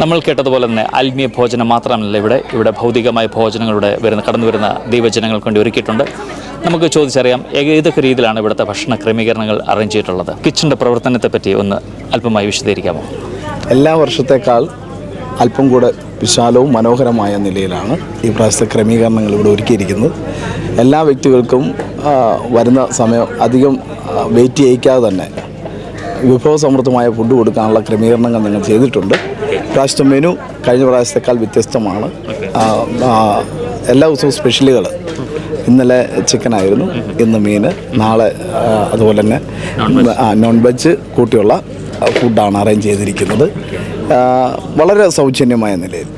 നമ്മൾ കേട്ടതുപോലെ തന്നെ ആത്മീയ ഭോജനം മാത്രമല്ല ഇവിടെ. ഇവിടെ ഭൗതികമായ ഭോജനങ്ങളുടെ വരുന്ന കടന്നു വരുന്ന ദൈവജനങ്ങൾക്ക് വേണ്ടി ഒരുക്കിയിട്ടുണ്ട്. നമുക്ക് ചോദിച്ചറിയാം ഏതൊക്കെ രീതിയിലാണ് ഇവിടുത്തെ ഭക്ഷണ ക്രമീകരണങ്ങൾ അറേഞ്ച് ചെയ്തിട്ടുള്ളത്? കിച്ചന്റെ പ്രവർത്തനത്തെ പറ്റി ഒന്ന് അല്പമായി വിശദീകരിക്കാമോ? എല്ലാ വർഷത്തേക്കാൾ അല്പം കൂടെ വിശാലവും മനോഹരമായ നിലയിലാണ് ഈ പ്രാവശ്യത്തെ ക്രമീകരണങ്ങൾ ഇവിടെ ഒരുക്കിയിരിക്കുന്നത്. എല്ലാ വ്യക്തികൾക്കും വരുന്ന സമയം അധികം വെയിറ്റ് ചെയ്യിക്കാതെ തന്നെ വിഭവസമൃദ്ധമായ ഫുഡ് കൊടുക്കാനുള്ള ക്രമീകരണങ്ങൾ ഞങ്ങൾ ചെയ്തിട്ടുണ്ട്. പ്രാവശ്യത്തെ മെനു കഴിഞ്ഞ പ്രാവശ്യത്തേക്കാൾ വ്യത്യസ്തമാണ്. എല്ലാ ദിവസവും സ്പെഷ്യലുകൾ ഇന്നലെ ചിക്കനായിരുന്നു ഇന്ന് മീൻ നാളെ അതുപോലെ തന്നെ നോൺ വെജ് കൂട്ടിയുള്ള ഫുഡാണ് അറേഞ്ച് ചെയ്തിരിക്കുന്നത്. വളരെ സൗജന്യമായ നിലയിൽ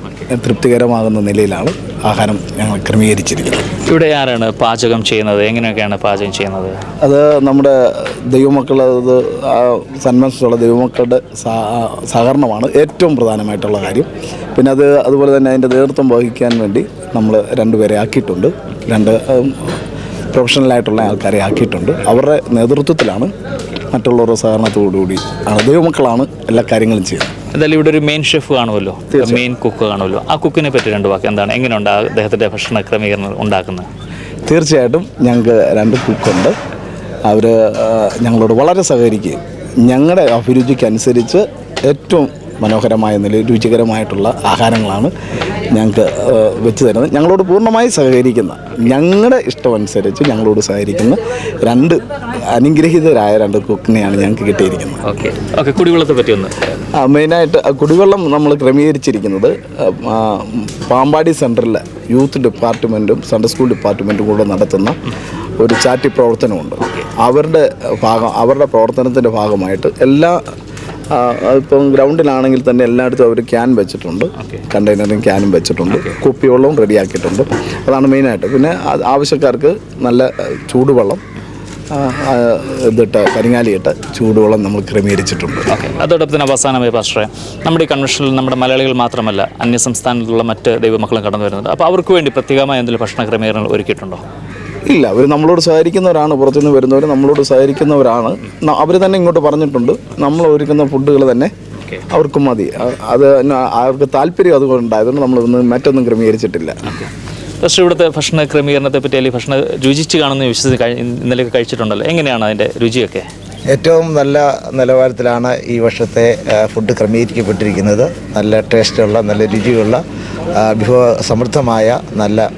തൃപ്തികരമാകുന്ന നിലയിലാണ് ആഹാരം ഞങ്ങൾ ക്രമീകരിച്ചിരിക്കുന്നത് ഇവിടെ ആരാണ് പാചകം ചെയ്യുന്നത്? എങ്ങനെയൊക്കെയാണ് പാചകം ചെയ്യുന്നത്? അത് നമ്മുടെ ദൈവമക്കൾ അത് ആ സന്മനസ്സുള്ള ദൈവമക്കളുടെ സഹ- സഹകരണമാണ് ഏറ്റവും പ്രധാനമായിട്ടുള്ള കാര്യം. പിന്നെ അത് അതുപോലെ തന്നെ അതിന്റെ നേതൃത്വം വഹിക്കാൻ വേണ്ടി നമ്മൾ രണ്ടുപേരെ ആക്കിയിട്ടുണ്ട്. രണ്ട് പ്രൊഫഷണലായിട്ടുള്ള ആൾക്കാരെ ആക്കിയിട്ടുണ്ട്. അവരുടെ നേതൃത്വത്തിലാണ് മറ്റുള്ളവരുടെ സഹകരണത്തോടുകൂടി ആണ് ദൈവമക്കളാണ് എല്ലാ കാര്യങ്ങളും ചെയ്യുന്നത്. എന്തായാലും ഇവിടെ ഒരു മെയിൻ ഷെഫ് കാണുമല്ലോ. മെയിൻ കുക്ക് കാണുമല്ലോ. ആ കുക്കിനെ പറ്റി രണ്ട് വാക്ക്. എന്താണ്? എങ്ങനെയുണ്ട് അദ്ദേഹത്തിന്റെ ഭക്ഷണ ക്രമീകരണം ഉണ്ടാക്കുന്നത്? തീർച്ചയായിട്ടും ഞങ്ങൾക്ക് രണ്ട് കുക്കുണ്ട് അവർ ഞങ്ങളോട് വളരെ സഹകരിക്കുകയും ഞങ്ങളുടെ അഭിരുചിക്കനുസരിച്ച് ഏറ്റവും മനോഹരമായ നിലയിൽ രുചികരമായിട്ടുള്ള ആഹാരങ്ങളാണ് ഞങ്ങൾക്ക് വെച്ച് തരുന്നത്. ഞങ്ങളോട് പൂർണമായി സഹകരിക്കുന്ന ഞങ്ങളുടെ ഇഷ്ടമനുസരിച്ച് ഞങ്ങളോട് സഹകരിക്കുന്ന രണ്ട് അനുഗ്രഹീതരായ രണ്ട് കുക്കിനെയാണ് ഞങ്ങൾക്ക് കിട്ടിയിരിക്കുന്നത്. ഓക്കെ. ഓക്കെ കുടിവെള്ളത്തെ പറ്റി ഒന്ന്. മെയിനായിട്ട് കുടിവെള്ളം നമ്മൾ ക്രമീകരിച്ചിരിക്കുന്നത് പാമ്പാടി സെന്ററിൽ യൂത്ത് ഡിപ്പാർട്ട്മെന്റും സൺഡേ സ്കൂൾ ഡിപ്പാർട്ട്മെന്റും കൂടെ നടത്തുന്ന ഒരു ചാറ്റി പ്രവർത്തനമുണ്ട്. അവരുടെ ഭാഗം അവരുടെ പ്രവർത്തനത്തിന്റെ ഭാഗമായിട്ട് എല്ലാ ഇപ്പം ഗ്രൗണ്ടിലാണെങ്കിൽ തന്നെ എല്ലായിടത്തും അവർ ക്യാൻ വെച്ചിട്ടുണ്ട്. കണ്ടെയ്നറും ക്യാനും വെച്ചിട്ടുണ്ട്. കുപ്പിവെള്ളവും റെഡിയാക്കിയിട്ടുണ്ട്. അതാണ് മെയിനായിട്ട്. പിന്നെ ആവശ്യക്കാർക്ക് നല്ല ചൂടുവെള്ളം ഇതിട്ട് കരിങ്ങാലിയിട്ട് ചൂടുവെള്ളം നമ്മൾ ക്രമീകരിച്ചിട്ടുണ്ട്. അതോടൊപ്പം തന്നെ അവസാനമായി പാസ്റ്ററെ നമ്മുടെ ഈ കൺവെൻഷനിൽ നമ്മുടെ മലയാളികൾ മാത്രമല്ല അന്യസംസ്ഥാനത്തുള്ള മറ്റ് ദൈവമക്കളും കടന്നു വരുന്നുണ്ട്. അപ്പോൾ അവർക്ക് വേണ്ടി പ്രത്യേകമായ എന്തെങ്കിലും ഭക്ഷണ ക്രമീകരണങ്ങൾ ഒരുക്കിയിട്ടുണ്ടോ? ഇല്ല അവർ നമ്മളോട് സഹകരിക്കുന്നവരാണ്. പുറത്തുനിന്ന് വരുന്നവർ നമ്മളോട് സഹകരിക്കുന്നവരാണ്. അവർ തന്നെ ഇങ്ങോട്ട് പറഞ്ഞിട്ടുണ്ട്. നമ്മൾ ഒരുക്കുന്ന ഫുഡുകൾ തന്നെ അവർക്കും മതി. അത് അവർക്ക് താല്പര്യം അതുകൊണ്ടായതുകൊണ്ട് നമ്മളൊന്നും മറ്റൊന്നും ക്രമീകരിച്ചിട്ടില്ല. പക്ഷേ ഇവിടുത്തെ ഭക്ഷണ ക്രമീകരണത്തെ പറ്റി അല്ലെങ്കിൽ ഭക്ഷണ രുചിച്ച് കാണുന്ന വിശ്വസിച്ച് ഇന്നലെ കഴിച്ചിട്ടുണ്ടല്ലോ. എങ്ങനെയാണ് അതിന്റെ രുചിയൊക്കെ? ഏറ്റവും നല്ല നിലവാരത്തിലാണ് ഈ വർഷത്തെ ഫുഡ് ക്രമീകരിക്കപ്പെട്ടിരിക്കുന്നത്. നല്ല ടേസ്റ്റുള്ള നല്ല രുചിയുള്ള വിഭവ സമൃദ്ധമായ നല്ല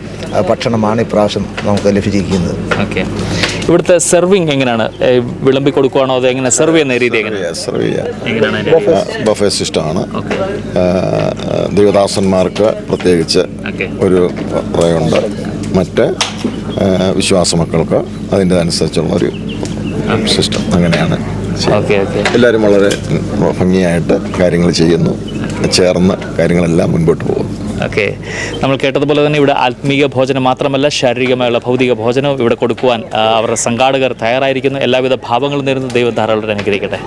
ഭക്ഷണമാണ് ഇപ്രാവശ്യം നമുക്ക് ലഭിച്ചിരിക്കുന്നത്. ഓക്കെ. ഇവിടുത്തെ സെർവിങ് എങ്ങനെയാണ്? വിളമ്പി കൊടുക്കുവാണോ അതോ എങ്ങനെ സെർവ് ചെയ്യുന്ന രീതി സെർവ് ചെയ്യാം ബഫേ സിസ്റ്റമാണ് ദേവദാസന്മാർക്ക് പ്രത്യേകിച്ച് ഒരു റയുണ്ട് മറ്റ് വിശ്വാസ മക്കൾക്ക് അതിന്റെ അനുസരിച്ചുള്ള ഒരു സിസ്റ്റം അങ്ങനെയാണ് എല്ലാവരും വളരെ ഭംഗിയായിട്ട് കാര്യങ്ങൾ ചെയ്യുന്നു. ചേർന്ന് കാര്യങ്ങളെല്ലാം മുൻപോട്ട് പോകുന്നു. ഓക്കെ. നമ്മൾ കേട്ടതുപോലെ തന്നെ ഇവിടെ ആത്മീയ ഭോജനം മാത്രമല്ല ശാരീരികമായുള്ള ഭൗതിക ഭോജനവും ഇവിടെ കൊടുക്കുവാൻ അവരുടെ സംഘാടകർ തയ്യാറായിരിക്കുന്നു. എല്ലാവിധ ഭാവങ്ങളും നേരുന്ന ദൈവം ധാരാളം അനുഗ്രഹിക്കട്ടെ.